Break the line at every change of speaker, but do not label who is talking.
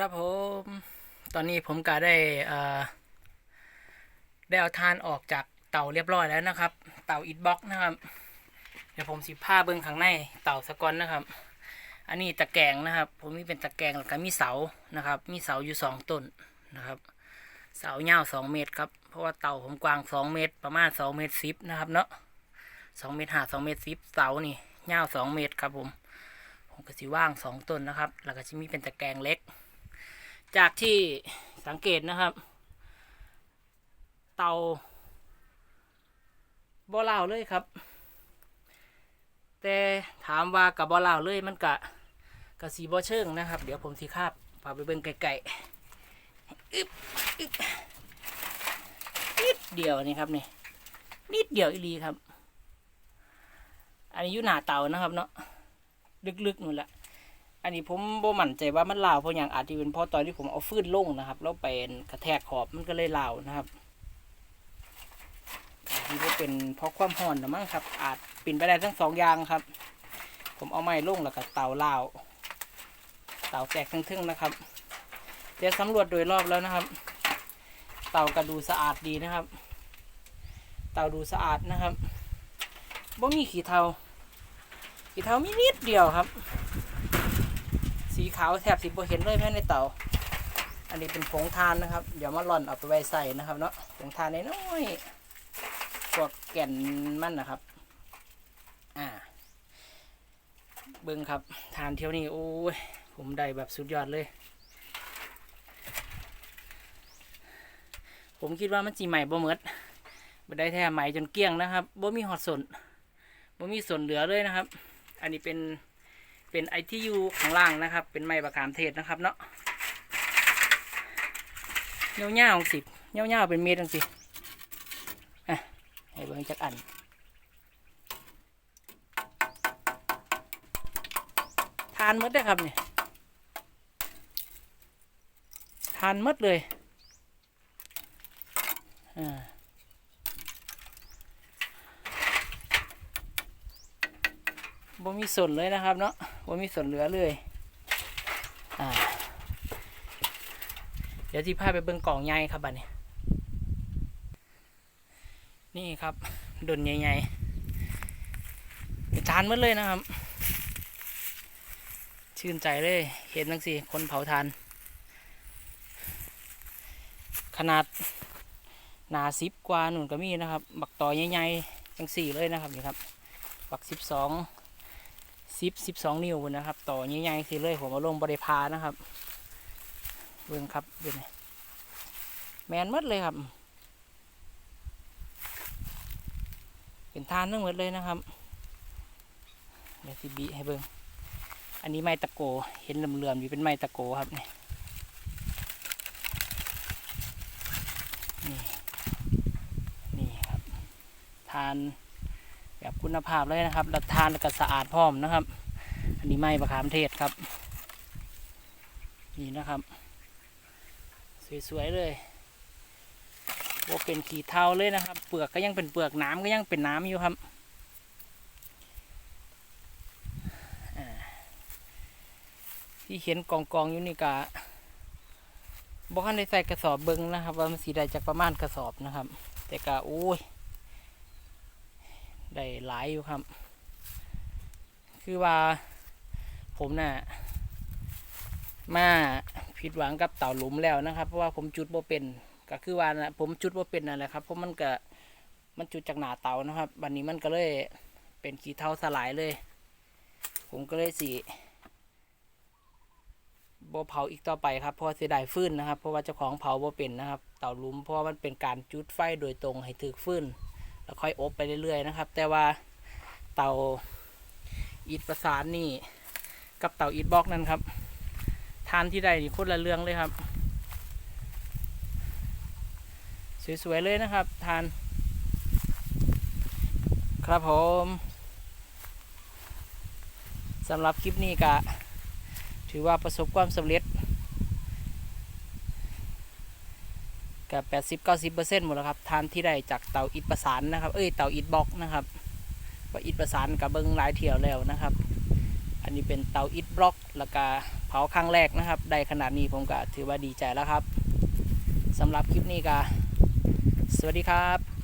ครับผม ตอนนี้ผมก็ได้เอ่อได้เอาทานออกจากเต่าเรียบร้อยแล้วนะครับ เต่าอิฐบล็อกนะครับ เดี๋ยวผมสิผ้าเบิ้งข้างในเต่าสกอนนะครับ อันนี้ตะแกรงนะครับ ผมมีเป็นตะแกรงแล้วก็มีเสานะครับ มีเสาอยู่สองต้นนะครับ เสายาวสองเมตรครับ เพราะว่าเต่าผมกว้างสองเมตร ประมาณสองเมตรสิบนะครับเนาะสองเมตรห้าสองเมตรสิบเสานี่ยาวสองเมตรครับผมผมก็สิว่างสองต้นนะครับ แล้วก็จะมีเป็นตะแกรงเล็ก จากที่สังเกตนะครับ เตาบ่เล่าเลยครับ แต่ถามว่ากับบ่เล่าเลยมันกะกะสีบ่เชิงนะครับ เดี๋ยวผมสิคาบพาไปเบิ่งไกลๆอึบอึบนิดเดียวนี่ครับนี่นิดเดียวอีลีครับ อันนี้อยู่หน้าเตานะครับเนาะลึกๆนู่นแหละ อันนี้ผมบ่มั่นใจว่ามันลาวเพราะอย่างอาจจะเป็นเพราะตอนที่ผมเอาฟืนลงนะครับแล้วเป็นกระแทกขอบมันก็เลยลาวนะครับอาจจะเป็นเพราะความห่อนนะมั้งครับ อาจเป็นไปได้ทั้งสองอย่างครับ ผมเอาไม้ลงแล้วก็เตาลาวเตาแตกทึ่งๆนะครับเดี๋ยวสำรวจโดยรอบแล้วนะครับ เตากระดูสะอาดดีนะครับ เตาดูสะอาดนะครับบ่มีขี้เทาขี้เทามีนิดเดียวครับ สีขาวแทบสิบเห็นเลยแม่ในเตาอันนี้เป็นผงทานนะครับ เดี๋ยวมาหล่อนเอาไปไว้ใส่นะครับเนาะผงทานน้อยๆพวกแก่นมันนะครับ อ่าเบิ้งครับทานเที่ยวนี้โอ้ยผมได้แบบสุดยอดเลย ผมคิดว่ามันจีใหม่บ่เหมิดบ่ได้แท้ใหม่จนเกลี้ยงนะครับบ่มีหอดสนบ่มีส่วนเหลือเลยนะครับ อันนี้เป็น เป็นไอที่อยู่ข้างล่างนะครับ เป็นไม้ประคามเทศนะครับเนาะเงี้ยวเงี้ยวสิเงี้ยวเงี้ยวเป็นเมตรจังสิอะให้เบิ่งจักอันทานมดได้ครับเนี่ยทานมดเลยอ่า บ่มีส่วนเลยนะครับเนาะบ่มีส่วนเหลือเลยอ่าเดี๋ยวที่พาไปเบิ่งกล่องใหญ่ครับบัดนี้ นี่ครับดุนใหญ่ๆเป็นทานหมดเลยนะครับ ชื่นใจเลย เห็นทั้งสี่คนเผาทาน ขนาดหนาสิบกว่าหนุนก็มีนะครับ บักต่อใหญ่ๆจังสี่เลยนะครับนี่ครับ บักสิบสอง สิบสิบสองนิ้วนะครับ ต่อใหญ่ๆสิเลยผมเอาลงบริพานะครับเบิ่งครับเบิ่งแมนหมดเลยครับ เป็นทานทั้งหมดเลยนะครับเดี๋ยวสิบีให้เบิ่งอันนี้ไม้ตะโกเห็นเหลื่อมๆอยู่เป็นไม้ตะโกครับนี่นี่นี่ครับทาน แบบคุณภาพเลยนะครับล้วทานแล้วก็สะอาดพร้อมนะครับ อันนี้ไม้ประคามเทศครับ นี่นะครับ สวยๆเลยว่าเป็นขีเทาเลยนะครับ เปลือกก็ยังเป็นเปลือกน้ำก็ยังเป็นน้ำอยู่ครับที่เห็นกองกองๆอยู่นี่กะบอกให้ได้ใส่กระสอบเบิ้งนะครับ ว่ามันสีได้จากประมาณกระสอบนะครับ แต่กะโอ้ย ได้หลายอยู่ครับ คือว่าผมน่ะมาผิดหวังกับเต่าหลุมแล้วนะครับ เพราะว่าผมจุดบ่เป็นก็คือว่านะผมจุดบ่เป็นนั่นแหละครับเพราะมันก็มันจุดจากหนาเต่านะครับบันนี้มันก็เลยเป็นขี้เท่าสลายเลย ผมก็เลยสิบ่เผาอีกต่อไปครับเพราะเสียดายฟืนนะครับ เพราะว่าเจ้าของเผาบ่เป็นนะครับ เต่าหลุมเพราะว่ามันเป็นการจุดไฟโดยตรงให้ถึกฟื้น แล้วค่อยอบไปเรื่อยๆนะครับ แต่ว่าเตาอิฐประสานนี่กับเตาอิฐบล็อกนั่นครับ ทานที่ใดนี่คนละเรื่องเลยครับ สวยๆเลยนะครับ ทาน ครับผมสำหรับคลิปนี้ก็ถือว่าประสบความสำเร็จ กับเก้าสิบเปอร์เซ็นต์หมดแล้วครับทานที่ได้จากเตาอิฐประสานนะครับ เอ้ยเตาอิฐบล็อกนะครับว่าอิฐประสานกับเบิ้งหลายเที่ยวแล้วนะครับ อันนี้เป็นเตาอิฐบล็อกแล้วก็เผาาครั้งแรกนะครับ ได้ขนาดนี้ผมก็ถือว่าดีใจแล้วครับสำหรับคลิปนี้ก็สวัสดีครับ